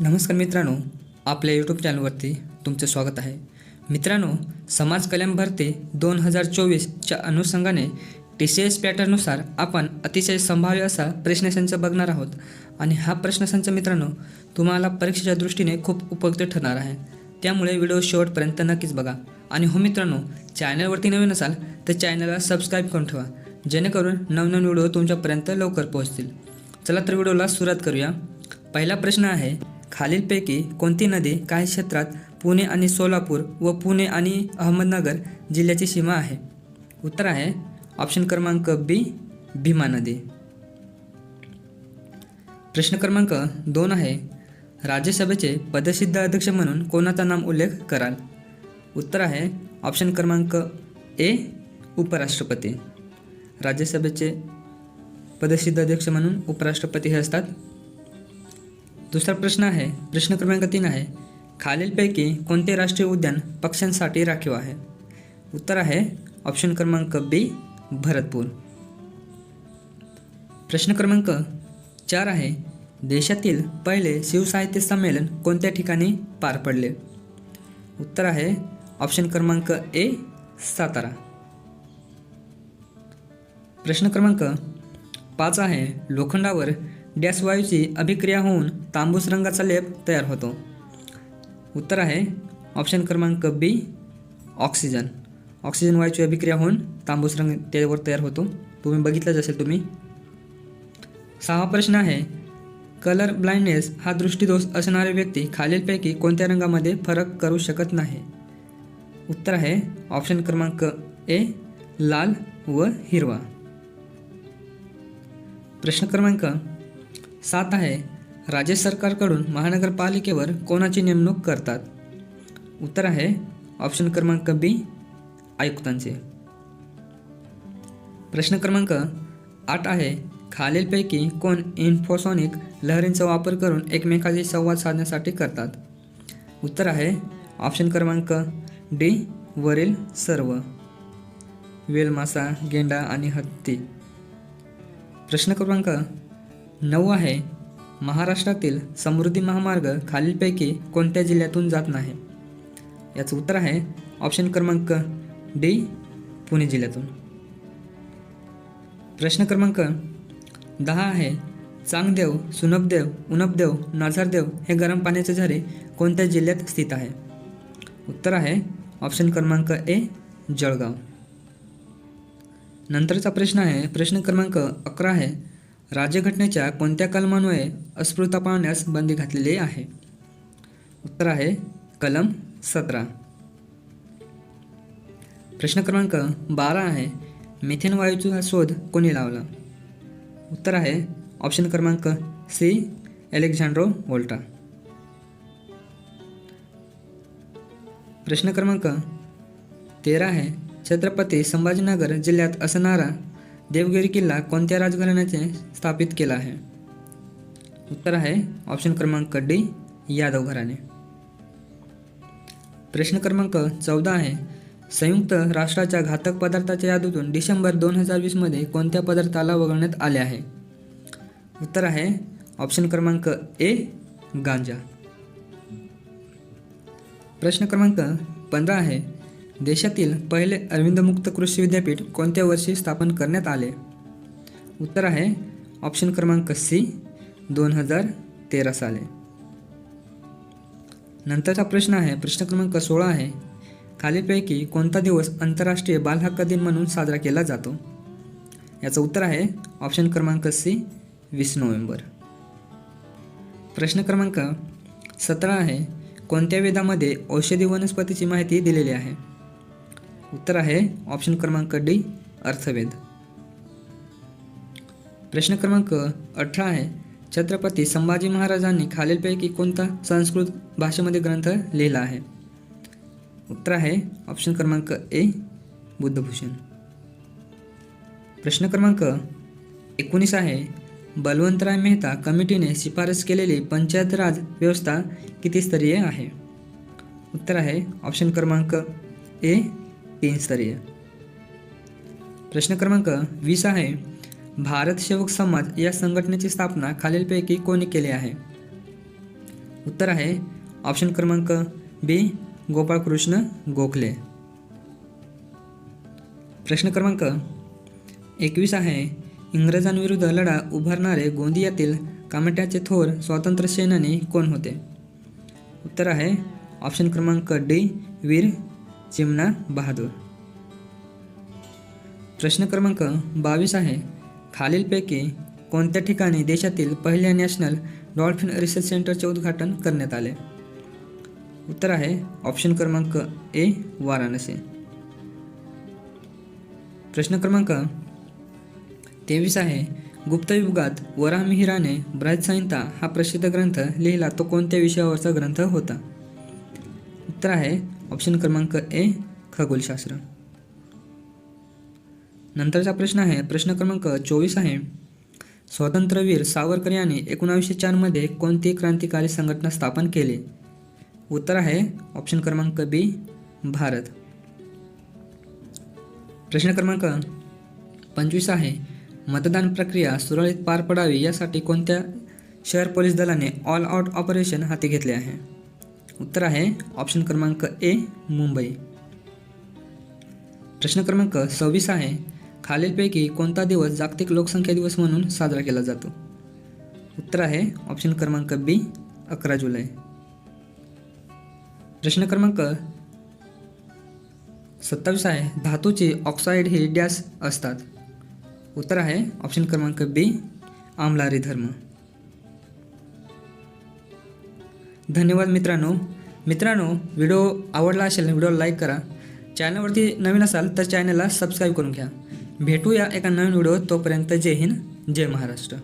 नमस्कार मित्रांनो आपल्या यूट्यूब चॅनलवरती तुमचं स्वागत आहे. मित्रांनो समाज कल्याण भरती दोन हजार चोवीसच्या अनुषंगाने टी सी एस पॅटर्ननुसार आपण अतिशय संभाव्य असा प्रश्नसंच बघणार आहोत. आणि हा प्रश्नसंच मित्रांनो तुम्हाला परीक्षेच्या दृष्टीने खूप उपयुक्त ठरणार आहे. त्यामुळे व्हिडिओ शेवटपर्यंत नक्कीच बघा. आणि हो मित्रांनो चॅनलवरती नवीन असाल तर चॅनलला सबस्क्राईब करून ठेवा. जेणेकरून नवनवीन व्हिडिओ तुमच्यापर्यंत लवकर पोहोचतील. चला तर व्हिडिओला सुरुवात करूया. पहिला प्रश्न आहे खालीलपैकी कोणती नदी काही क्षेत्रात पुणे आणि सोलापूर व पुणे आणि अहमदनगर जिल्ह्याची सीमा आहे? उत्तर आहे ऑप्शन क्रमांक बी भीमा नदी. प्रश्न क्रमांक दोन आहे राज्यसभेचे पदसिद्ध अध्यक्ष म्हणून कोणाचा नाम उल्लेख कराल? उत्तर आहे ऑप्शन क्रमांक ए उपराष्ट्रपती. राज्यसभेचे पदसिद्ध अध्यक्ष म्हणून उपराष्ट्रपती हे असतात दुसरा प्रश्न आहे. प्रश्न क्रमांक तीन आहे. खालीलपैकी कोणते राष्ट्रीय उद्यान पक्ष्यांसाठी राखीव आहे? उत्तर आहे ऑप्शन क्रमांक बी भरतपूर. प्रश्न क्रमांक चार आहे. देशातील पहिले शिवसाहित्य संमेलन कोणत्या ठिकाणी पार पडले? उत्तर आहे ऑप्शन क्रमांक ए सातारा. प्रश्न क्रमांक पाच आहे. लोखंडावर डॅश वायूची अभिक्रिया होऊन तांबूस रंगाचा लेप तयार होतो. उत्तर आहे ऑप्शन क्रमांक बी ऑक्सिजन. ऑक्सिजन वायूची अभिक्रिया होऊन तांबूस रंग त्यावर तयार होतो. तुम्ही बघितलंच असेल तुम्ही. सहावा प्रश्न आहे कलर ब्लाइंडनेस हा दृष्टीदोष असणारी व्यक्ती खालीलपैकी कोणत्या रंगामध्ये फरक करू शकत नाही? उत्तर आहे ऑप्शन क्रमांक ए लाल व हिरवा. प्रश्न क्रमांक सात आहे राज्य सरकारकडून महानगरपालिकेवर कोणाची नेमणूक करतात? उत्तर आहे ऑप्शन क्रमांक बी आयुक्तांचे. प्रश्न क्रमांक आठ आहे खालीलपैकी कोण इन्फोसॉनिक लहरींचा वापर करून एकमेकाशी संवाद साधण्यासाठी करतात? उत्तर आहे ऑप्शन क्रमांक डी वरील सर्व. वेलमासा गेंडा आणि हत्ती. प्रश्न क्रमांक नऊ आहे. महाराष्ट्रातील समृद्धी महामार्ग खालीलपैकी कोणत्या जिल्ह्यातून जात नाही? याचं उत्तर आहे ऑप्शन क्रमांक डी पुणे जिल्ह्यातून. प्रश्न क्रमांक दहा आहे. चांगदेव सुनपदेव उनपदेव नाझरदेव हे गरम पाण्याचे झरे कोणत्या जिल्ह्यात स्थित आहे? उत्तर आहे ऑप्शन क्रमांक ए जळगाव. नंतरचा प्रश्न आहे प्रश्न क्रमांक अकरा आहे. राज्यघटनेच्या कोणत्या कलमान्वये अस्पृता पाळण्यास बंदी घातलेली आहे? उत्तर आहे कलम सतरा. प्रश्न क्रमांक बारा आहे मिथेन वायूचा शोध कोणी लावला? उत्तर आहे ऑप्शन क्रमांक सी अलेक्झांड्रो वोल्टा. प्रश्न क्रमांक तेरा आहे छत्रपती संभाजीनगर जिल्ह्यात असणारा देवगिरी किल्ला कोणत्या राजघराण्याचे स्थापित केला आहे? उत्तर आहे ऑप्शन क्रमांक डी यादव घराणे. प्रश्न क्रमांक चौदा आहे संयुक्त राष्ट्राच्या घातक पदार्थाच्या यादीतून डिसेंबर दोन हजार वीसमध्ये कोणत्या पदार्थाला वगळण्यात आले आहे? उत्तर आहे ऑप्शन क्रमांक ए गांजा. प्रश्न क्रमांक पंधरा आहे देशातील पहिले अरविंदमुक्त कृषी विद्यापीठ कोणत्या वर्षी स्थापन करण्यात आले? उत्तर आहे ऑप्शन क्रमांक सी दोन हजार तेरा साली. नंतरचा प्रश्न आहे प्रश्न क्रमांक सोळा आहे खालीलपैकी कोणता दिवस आंतरराष्ट्रीय बालहक्क दिन म्हणून साजरा केला जातो? याचं उत्तर आहे ऑप्शन क्रमांक सी वीस नोव्हेंबर. प्रश्न क्रमांक सतरा आहे कोणत्या वेदामध्ये औषधी वनस्पतीची माहिती दिलेली आहे? उत्तर आहे ऑप्शन क्रमांक डी अर्थवेद. प्रश्न क्रमांक अठरा आहे. छत्रपती संभाजी महाराजांनी खालीलपैकी कोणता संस्कृत भाषेमध्ये ग्रंथ लिहिला आहे? उत्तर आहे ऑप्शन क्रमांक ए बुद्धभूषण. प्रश्न क्रमांक एकोणीस आहे. बलवंतराय मेहता कमिटीने शिफारस केलेली पंचायत राज व्यवस्था किती स्तरीय आहे? उत्तर आहे ऑप्शन क्रमांक ए तीन स्तरीय. प्रश्न क्रमांक वीस आहे भारत सेवक समाज या संघटनेची स्थापना खालीलपैकी कोणी केली आहे? उत्तर आहे ऑप्शन क्रमांक बी गोपाळकृष्ण गोखले. प्रश्न क्रमांक एकवीस आहे इंग्रजांविरुद्ध लढा उभारणारे गोंदियातील कामट्याचे थोर स्वातंत्र्य सेनानी कोण होते? उत्तर आहे ऑप्शन क्रमांक डी वीर चिमणा बहादूर. प्रश्न क्रमांक बावीस आहे. खालीलपैकी कोणत्या ठिकाणी देशातील पहिल्या नॅशनल डॉल्फिन रिसर्च सेंटरचे उद्घाटन करण्यात आले? उत्तर आहे ऑप्शन क्रमांक ए वाराणसी. प्रश्न क्रमांक तेवीस आहे गुप्त युगात वराहमिहिराने बृहत संहिता हा प्रसिद्ध ग्रंथ लिहिला तो कोणत्या विषयावरचा ग्रंथ होता? उत्तर आहे ऑप्शन क्रमांक ए खगोलशास्त्र. नंतरचा प्रश्न आहे प्रश्न क्रमांक चोवीस आहे. स्वातंत्र्यवीर सावरकर यांनी एकोणावीसशे चारमध्ये कोणती क्रांतिकारी संघटना स्थापन केली? उत्तर आहे ऑप्शन क्रमांक बी भारत. प्रश्न क्रमांक पंचवीस आहे मतदान प्रक्रिया सुरळीत पार पडावी यासाठी कोणत्या शहर पोलीस दलाने ऑल आउट ऑपरेशन हाती घेतले आहे? उत्तर आहे ऑप्शन क्रमांक ए मुंबई. प्रश्न क्रमांक सव्वीस आहे खालीलपैकी कोणता दिवस जागतिक लोकसंख्या दिवस म्हणून साजरा केला जातो? उत्तर आहे ऑप्शन क्रमांक बी अकरा जुलै. प्रश्न क्रमांक सत्तावीस आहे धातूचे ऑक्साईड हे डॅश असतात. उत्तर आहे ऑप्शन क्रमांक बी आमलारी धर्म. धन्यवाद मित्रांनो. मित्रांनो व्हिडिओ आवडला असेल व्हिडिओ लाईक करा. चॅनलवरती नवीन असाल तर चॅनलला सबस्क्राईब करून घ्या. भेटूया एका नवीन व्हिडिओ तोपर्यंत जय हिंद जय महाराष्ट्र.